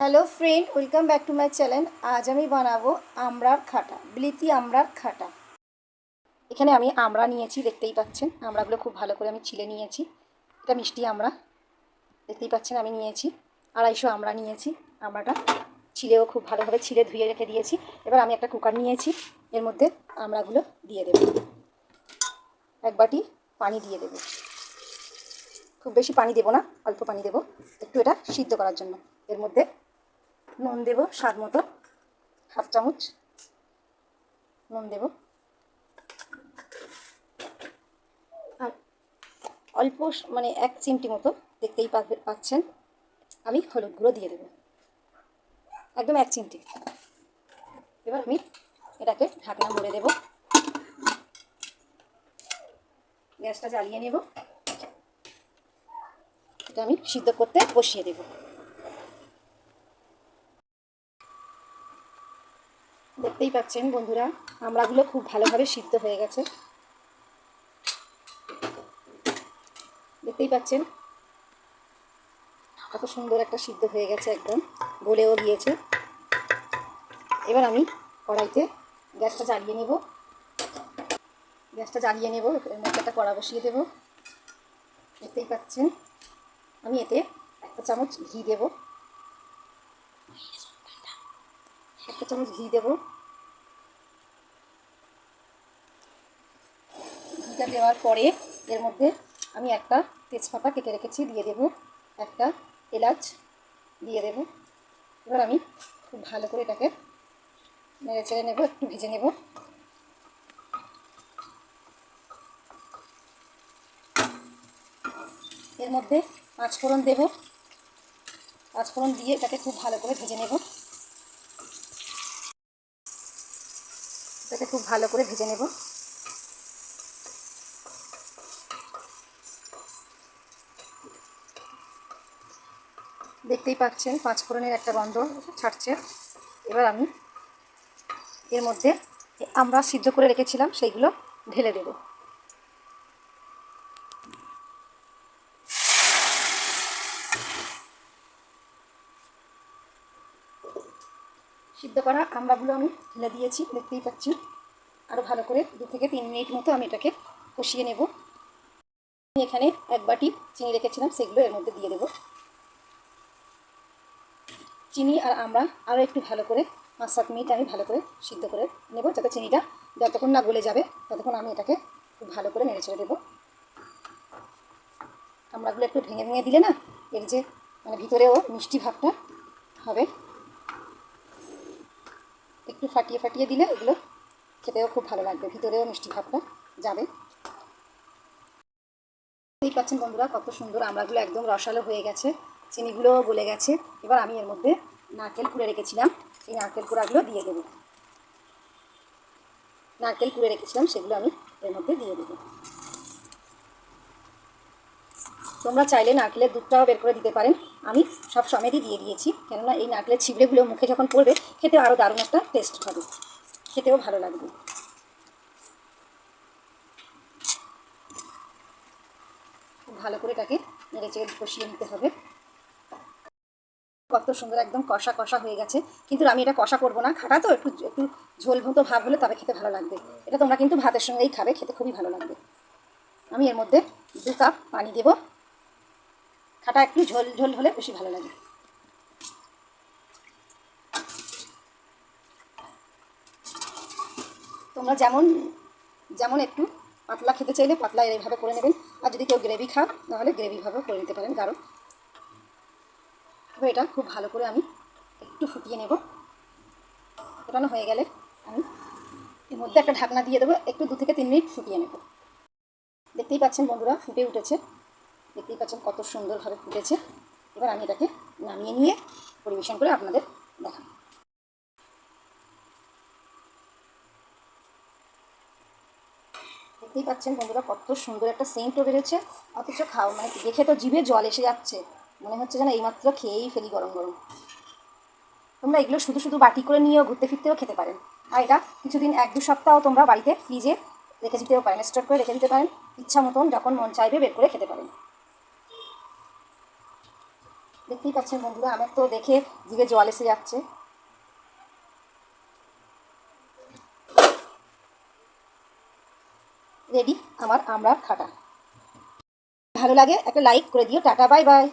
Hello friend welcome back to my channel আজ আমি বানাবো আমড়ার খাটা, বিলিতি আমড়ার খাটা। এখানে আমি আমড়া নিয়েছি, দেখতেই পাচ্ছেন। আমড়াগুলো খুব ভালো করে আমি ছিলে নিয়েছি। এটা মিষ্টি আমড়া দেখতেই পাচ্ছেন, আমি নিয়েছি। আড়াইশো আমড়া নিয়েছি। আমড়াটা ছিলেও খুব ভালোভাবে ছিলে ধুয়ে রেখে দিয়েছি। এবার আমি একটা কুকার নিয়েছি। এর মধ্যে আমড়াগুলো দিয়ে দেব। এক বাটি পানি দিয়ে দেবো। খুব বেশি পানি দেবো না, অল্প পানি দেবো। একটু এটা সিদ্ধ করার জন্য। এর মধ্যে নুন দেবো, স্বাদ মতো। হাফ চামচ নুন দেব। আর অল্প মানে এক চিমটি মতো দেখতেই পাচ্ছেন। আমি হলুদ গুঁড়ো দিয়ে দেবো। একদম এক চিমটি। এবার আমি এটাকে ঢাকনা মুড়ে দেবো। গ্যাসটা জ্বালিয়ে নেব। এটা আমি সিদ্ধ করতে বসিয়ে দেবো। দেখতেই পাচ্ছেন বন্ধুরা আমড়াগুলো খুব ভালোভাবে সিদ্ধ হয়ে গেছে। দেখতেই পাচ্ছেন, কত সুন্দর একটা সিদ্ধ হয়ে গেছে একদম, গলেও গিয়েছে। এবার আমি কড়াইতে গ্যাসটা জ্বালিয়ে নেব। গ্যাসটা জ্বালিয়ে নেব একটা কড়া বসিয়ে দেব। দেখতেই পাচ্ছেন, আমি এতে একটা চামচ ঘি দেব। একটা চামচ ঘি দেব। ঘিটা দেওয়ার পরে এর মধ্যে আমি একটা তেজপাতা কেটে রেখেছি, দিয়ে দেব একটা এলাচ, দিয়ে দেব। এবার আমি খুব ভালো করে এটাকে নেড়ে চেড়ে নেব, একটু ভেজে নেব। এর মধ্যে পাঁচ পাঁচফোড়ন দেব। পাঁচফোড়ন দিয়ে এটাকে খুব ভালো করে ভেজে নেব। এটাকে খুব ভালো করে ভেজে নেব। দেখতেই পাচ্ছেন পাঁচফোড়নের একটা গন্ধ ছাড়ছে। এবার আমি এর মধ্যে আমরা সিদ্ধ করে রেখেছিলাম, সেইগুলো ঢেলে দেব। সিদ্ধ করা আমড়াগুলো আমি ঢেলে দিয়েছি, দেখতেই পাচ্ছি আরও ভালো করে দু থেকে তিন মিনিট মতো আমি এটাকে কষিয়ে নেব। এখানে এক বাটি চিনি রেখেছিলাম, সেগুলো এর মধ্যে দিয়ে দেব। চিনি আর আমরা আরও একটু ভালো করে, পাঁচ সাত মিনিট আমি ভালো করে সিদ্ধ করে নেব, যাতে চিনিটা যতক্ষণ না গলে যাবে, ততক্ষণ আমি এটাকে খুব ভালো করে নেড়ে ছেড়ে দেবো। আমড়াগুলো একটু ভেঙে ভেঙে দিলে না, এর যে মানে ভিতরেও মিষ্টি ভাবটা হবে। একটু ফাটিয়ে ফাটিয়ে দিলে এগুলো খেতেও খুব ভালো লাগবে, ভিতরেও মিষ্টি ভাবটা যাবে। দেখতেই পাচ্ছেন বন্ধুরা, কত সুন্দর আমড়াগুলো একদম রসালো হয়ে গেছে। চিনিগুলোও গলে গেছে। এবার আমি এর মধ্যে নারকেল কুড়ে রেখেছিলাম। সেই নারকেল কুড়াগুলো দিয়ে দেবো। নারকেল কুড়ে রেখেছিলাম, সেগুলো আমি এর মধ্যে দিয়ে দেবো। তোমরা চাইলে নারকেলের দুধটাও বের করে দিতে পারেন। আমি সব সমেতই দিয়ে দিয়েছি। কেননা এই নারকেলের ছিবড়েগুলো মুখে যখন পড়বে, খেতে আরও দারুণ একটা টেস্ট হবে। খেতেও ভালো লাগবে। ভালো করে এটাকে নেড়ে চেড়ে কষিয়ে নিতে হবে। কত সুন্দর একদম কষা কষা হয়ে গেছে। কিন্তু আমি এটা কষা করব না। খাটা তো একটু একটু ঝোল মতো ভাব হলে তবে খেতে ভালো লাগবে। এটা তোমরা কিন্তু ভাতের সঙ্গেই খাবে, খেতে খুবই ভালো লাগবে। আমি এর মধ্যে দু কাপ পানি দেব। খাটা একটু ঝোল ঝোল হলে বেশি ভালো লাগে। তোমরা যেমন যেমন একটু পাতলা খেতে চাইলে পাতলা এইভাবে করে নেবেন। আর যদি কেউ গ্রেভি খাও, তাহলে গ্রেভিভাবেও করে নিতে পারেন। কারণ এবার এটা খুব ভালো করে আমি একটু ফুটিয়ে নেব। ফোটানো হয়ে গেলে আমি এর মধ্যে একটা ঢাকনা দিয়ে দেবো, একটু দু থেকে তিন মিনিট ফুটিয়ে নেব। দেখতেই পাচ্ছেন বন্ধুরা, ফুটে উঠেছে। দেখতেই পাচ্ছেন কত সুন্দরভাবে ফুটেছে। এবার আমি এটাকে নামিয়ে নিয়ে পরিবেশন করে আপনাদের দেখাবো। দেখতেই পাচ্ছেন বন্ধুরা, কত সুন্দর একটা সেন্টও বেরোচ্ছে। অথচ খাওয়া মানে দেখে তো জিভে জল এসে যাচ্ছে। মনে হচ্ছে যেন এইমাত্র খেয়েই ফেলি গরম গরম। তোমরা এগুলো শুধু শুধু বাটি করে নিয়েও ঘুরতে ফিরতেও খেতে পারেন আর এটা কিছুদিন, এক দু সপ্তাহ তোমরা বাড়িতে ফ্রিজে রেখে দিতেও পারেন স্টোর করে রেখে দিতে পারেন। ইচ্ছা মতন যখন মন চাইবে বের করে খেতে পারেন। দেখতেই পাচ্ছেন বন্ধুরা, আমার তো দেখে জিভে জল এসে যাচ্ছে। রেডি, আমার আমড়ার খাটা। ভালো লাগে, একটা লাইক করে দিও। Tata, bye bye.